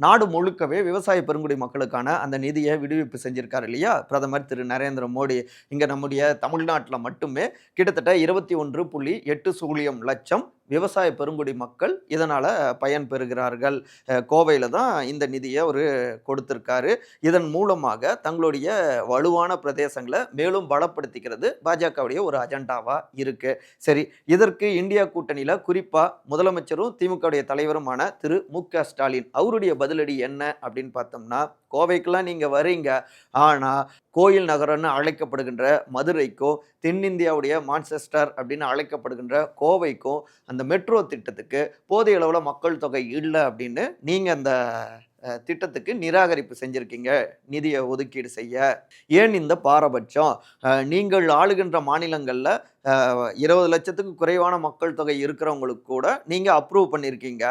நாடு முழுக்கவே விவசாய பெருங்குடி மக்களுக்கான அந்த நிதியை விடுவிப்பு செஞ்சிருக்காரு இல்லையா? பிரதமர் திரு நரேந்திர மோடி. இங்கே நம்முடைய தமிழ்நாட்டில் மட்டுமே கிட்டத்தட்ட இருபத்தி ஒன்று புள்ளி எட்டு சூழியம் லட்சம் விவசாய பெருங்குடி மக்கள் இதனால் பயன் பெறுகிறார்கள். கோவையில் தான் இந்த நிதியை அவர் கொடுத்துருக்காரு. இதன் மூலமாக தங்களுடைய வலுவான பிரதேசங்களை மேலும் பலப்படுத்திக்கிறது பாஜகவுடைய ஒரு அஜெண்டாவாக இருக்குது சரி இதற்கு இந்தியா கூட்டணியில் குறிப்பாக முதலமைச்சரும் திமுகவுடைய தலைவருமான திரு மு க ஸ்டாலின் அவருடைய பதிலடி என்ன அப்படின்னு பார்த்தோம்னா கோவைக்கெல்லாம் நீங்கள் வரீங்க ஆனால் கோயில் நகரம்னு அழைக்கப்படுகின்ற மதுரைக்கும் தென்னிந்தியாவுடைய மான்செஸ்டர் அப்படின்னு அழைக்கப்படுகின்ற கோவைக்கும் அந்த மெட்ரோ திட்டத்துக்கு போதிய அளவில் மக்கள் தொகை இல்லை அப்படின்னு நீங்கள் அந்த திட்டத்துக்கு நிராகரிப்பு செஞ்சுருக்கீங்க. நிதியை ஒதுக்கீடு செய்ய. ஏன் இந்த பாரபட்சம்? நீங்கள் ஆளுகின்ற மாநிலங்களில் இருபது லட்சத்துக்கு குறைவான மக்கள் தொகை இருக்கிறவங்களுக்கு கூட நீங்கள் அப்ரூவ் பண்ணியிருக்கீங்க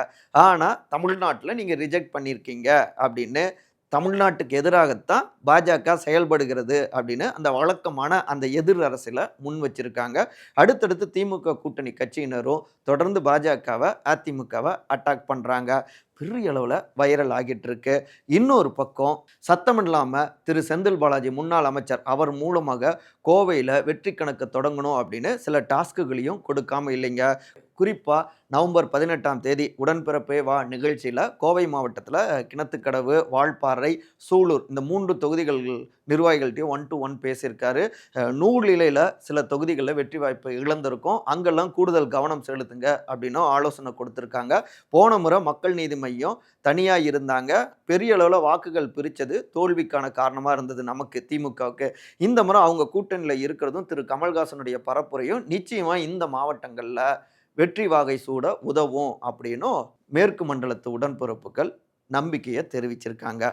ஆனால் தமிழ்நாட்டில் நீங்கள் ரிஜெக்ட் பண்ணியிருக்கீங்க அப்படின்னு தமிழ்நாட்டுக்கு எதிராகத்தான் பாஜக செயல்படுகிறது அப்படின்னு அந்த வழக்கமான அந்த எதிர் அரசில் முன் வச்சிருக்காங்க. அடுத்தடுத்து திமுக கூட்டணி கட்சியினரும் தொடர்ந்து பாஜகவை அதிமுகவை அட்டாக் பண்ணுறாங்க பெரிய அளவில் வைரல் ஆகிட்டு இருக்கு. இன்னொரு பக்கம் சத்தம் இல்லாமல் திரு செந்தில் பாலாஜி முன்னாள் அமைச்சர் அவர் மூலமாக கோவையில் வெற்றி கணக்கு தொடங்கணும் அப்படின்னு சில டாஸ்க்குகளையும் கொடுக்காம இல்லைங்க. குறிப்பாக நவம்பர் பதினெட்டாம் தேதி உடன்பிறப்பே வா நிகழ்ச்சியில் கோவை மாவட்டத்தில் கிணத்துக்கடவு வால்பாறை சூலூர் இந்த மூன்று தொகுதிகள் நிர்வாகிகள்கிட்டையும் ஒன் டு ஒன் பேசியிருக்காரு. நூல் இலையில் சில தொகுதிகளில் வெற்றி வாய்ப்பு இழந்திருக்கும். அங்கெல்லாம் கூடுதல் கவனம் செலுத்துங்க அப்படின்னும் ஆலோசனை கொடுத்துருக்காங்க. போன முறை மக்கள் நீதி மையம் தனியாக இருந்தாங்க. பெரிய அளவில் வாக்குகள் பிரித்தது தோல்விக்கான காரணமாக இருந்தது நமக்கு திமுகவுக்கு. இந்த முறை அவங்க கூட்டணியில் இருக்கிறதும் திரு. கமல்ஹாசனுடைய பரப்புரையும் நிச்சயமாக இந்த மாவட்டங்களில் வெற்றி வாகை சூட உதவும் அப்படின்னும் மேற்கு மண்டலத்து உடன்பிறப்புகள் நம்பிக்கையை தெரிவிச்சிருக்காங்க.